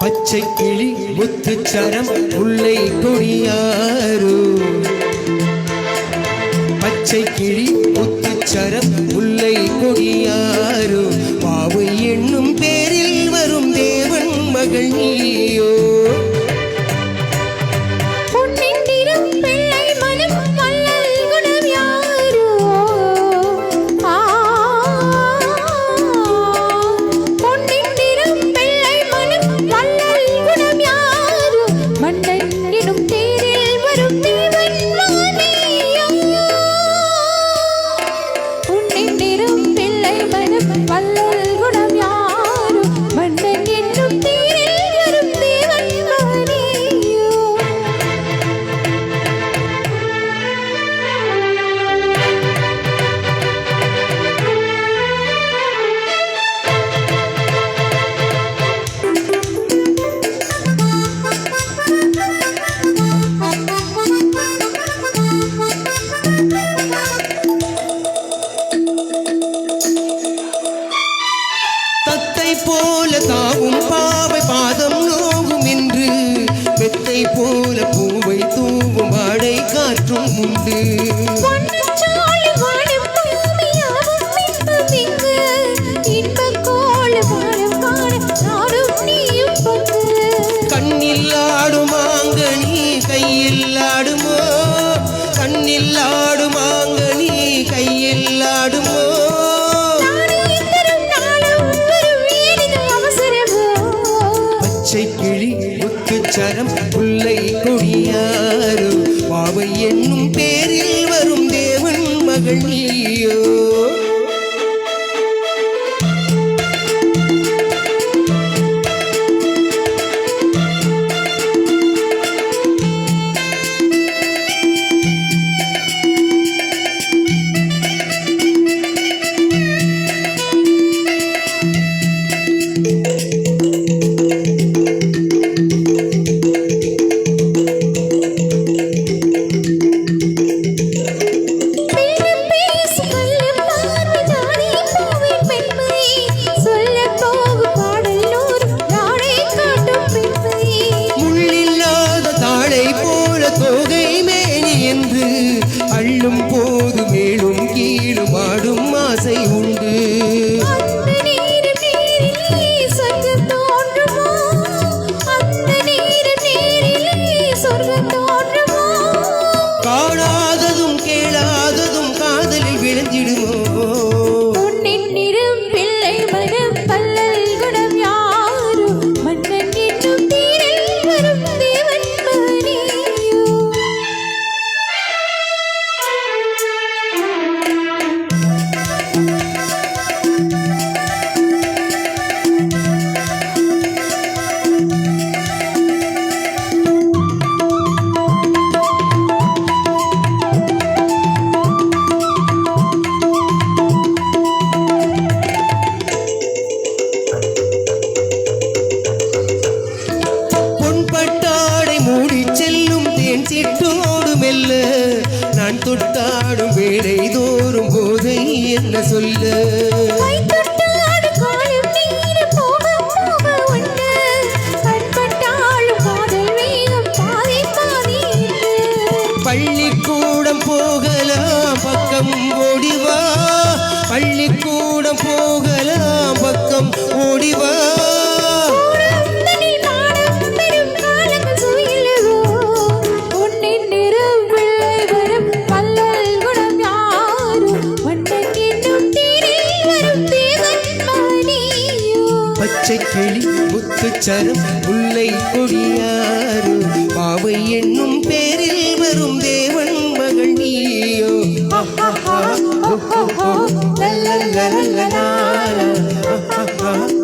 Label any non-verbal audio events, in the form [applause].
பச்சை கிளி முத்துச்சரம் உள்ளை துணியாரோ பச்சை கிளி முத்துச்சரம் உள்ளை கொடியார் கையில் ஆடுமோ கண்ணில் ஆடுமாங்க நீ கையில் ஆடுமோ பச்சை கிளி ஒத்துச்சரம் புல்லை கொடியாரும். பாவை என்னும் பேரில் வரும் தேவன் மகள் நீயோ? you do. பாடும் வேலை தோறும் போதை என்ன சொல்ல? பள்ளிக்கூடம் போகலாம் பக்கம் ஓடிவா பள்ளிக்கூடம் போகலாம் பக்கம் ஓடிவா சரம் முல்லை கொடியாறு. பாவை என்னும் பேரில் வரும் தேவன் மகள் நீயோ. [laughs] [laughs] லல்ல லல்ல [laughs]